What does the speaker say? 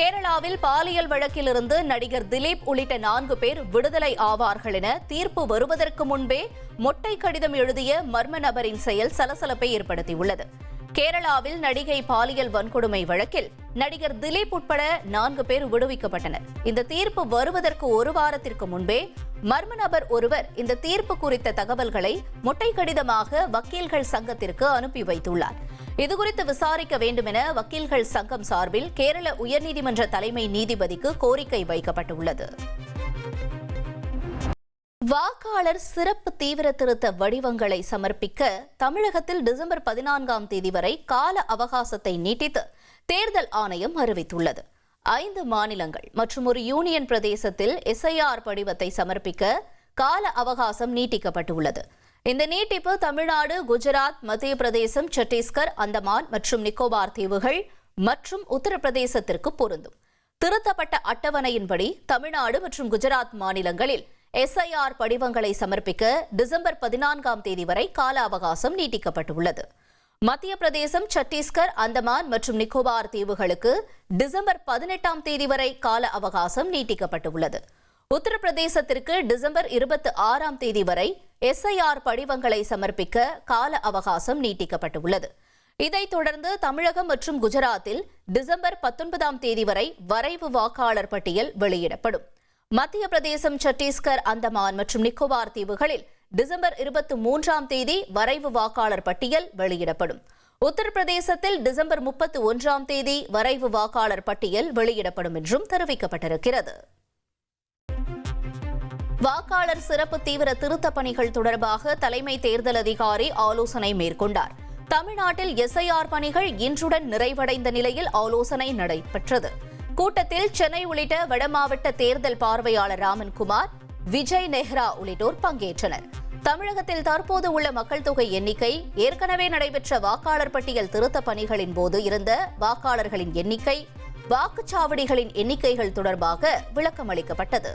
கேரளாவில் பாலியல் வழக்கிலிருந்து நடிகர் திலீப் உள்ளிட்ட நான்கு பேர் விடுதலை ஆவார்கள் என தீர்ப்பு வருவதற்கு முன்பே மொட்டை கடிதம் எழுதிய மர்ம நபரின் செயல் சலசலப்பை ஏற்படுத்தியுள்ளது. கேரளாவில் நடிகை பாலியல் வன்கொடுமை வழக்கில் நடிகர் திலீப் உட்பட நான்கு பேர் விடுவிக்கப்பட்டனர். இந்த தீர்ப்பு வருவதற்கு ஒரு வாரத்திற்கு முன்பே மர்ம நபர் ஒருவர் இந்த தீர்ப்பு குறித்த தகவல்களை மொட்டை கடிதமாக வக்கீல்கள் சங்கத்திற்கு அனுப்பி வைத்துள்ளார். இதுகுறித்து விசாரிக்க வேண்டும் என வக்கீல்கள் சங்கம் சார்பில் கேரள உயர்நீதிமன்ற தலைமை நீதிபதிக்கு கோரிக்கை வைக்கப்பட்டுள்ளது. வாக்காளர் சிறப்பு தீவிர திருத்த வடிவங்களை சமர்ப்பிக்க தமிழகத்தில் டிசம்பர் பதினான்காம் தேதி வரை கால அவகாசத்தை நீட்டித்து தேர்தல் ஆணையம் அறிவித்துள்ளது. ஐந்து மாநிலங்கள் மற்றும் ஒரு யூனியன் பிரதேசத்தில் எஸ்ஐஆர் படிவத்தை சமர்ப்பிக்க கால அவகாசம் நீட்டிக்கப்பட்டுள்ளது. இந்த நீட்டிப்பு தமிழ்நாடு குஜராத் மத்திய பிரதேசம் சத்தீஸ்கர் அந்தமான் மற்றும் நிக்கோபார் தீவுகள் மற்றும் உத்தரப்பிரதேசத்திற்கு பொருந்தும். திருத்தப்பட்ட அட்டவணையின்படி தமிழ்நாடு மற்றும் குஜராத் மாநிலங்களில் எஸ்ஐஆர் படிவங்களை சமர்ப்பிக்க டிசம்பர் பதினான்காம் தேதி வரை கால அவகாசம் நீட்டிக்கப்பட்டுள்ளது. மத்திய பிரதேசம் சத்தீஸ்கர் அந்தமான் மற்றும் நிக்கோபார் தீவுகளுக்கு டிசம்பர் பதினெட்டாம் தேதி வரை கால அவகாசம் நீட்டிக்கப்பட்டுள்ளது. உத்தரப்பிரதேசத்திற்கு டிசம்பர் இருபத்தி ஆறாம் தேதி வரை எஸ்ஐஆர் படிவங்களை சமர்ப்பிக்க கால அவகாசம் நீட்டிக்கப்பட்டுள்ளது. இதைத் தொடர்ந்து தமிழகம் மற்றும் குஜராத்தில் டிசம்பர் பத்தொன்பதாம் தேதி வரை வரைவு வாக்காளர் பட்டியல் வெளியிடப்படும். மத்திய பிரதேசம் சத்தீஸ்கர் அந்தமான் மற்றும் நிக்கோபார் தீவுகளில் டிசம்பர் இருபத்தி மூன்றாம் தேதி வரைவு வாக்காளர் பட்டியல் வெளியிடப்படும். உத்தரப்பிரதேசத்தில் டிசம்பர் முப்பத்தி ஒன்றாம் தேதி வரைவு வாக்காளர் பட்டியல் வெளியிடப்படும் என்றும் தெரிவிக்கப்பட்டிருக்கிறது. வாக்காளர் சிறப்பு தீவிர திருத்தப் பணிகள் தொடர்பாக தலைமை தேர்தல் அதிகாரி ஆலோசனை மேற்கொண்டார். தமிழ்நாட்டில் எஸ்ஐஆர் பணிகள் இன்றுடன் நிறைவடைந்த நிலையில் ஆலோசனை நடைபெற்றது. கூட்டத்தில் சென்னை உள்ளிட்ட வடமாவட்ட தேர்தல் பார்வையாளர் ராமன்குமார் விஜய் நெஹ்ரா உள்ளிட்டோர் பங்கேற்றனர். தமிழகத்தில் தற்போது உள்ள மக்கள் தொகை எண்ணிக்கை ஏற்கனவே நடைபெற்ற வாக்காளர் பட்டியல் திருத்தப் பணிகளின் போது இருந்த வாக்காளர்களின் எண்ணிக்கை வாக்குச்சாவடிகளின் எண்ணிக்கைகள் தொடர்பாக விளக்கமளிக்கப்பட்டது.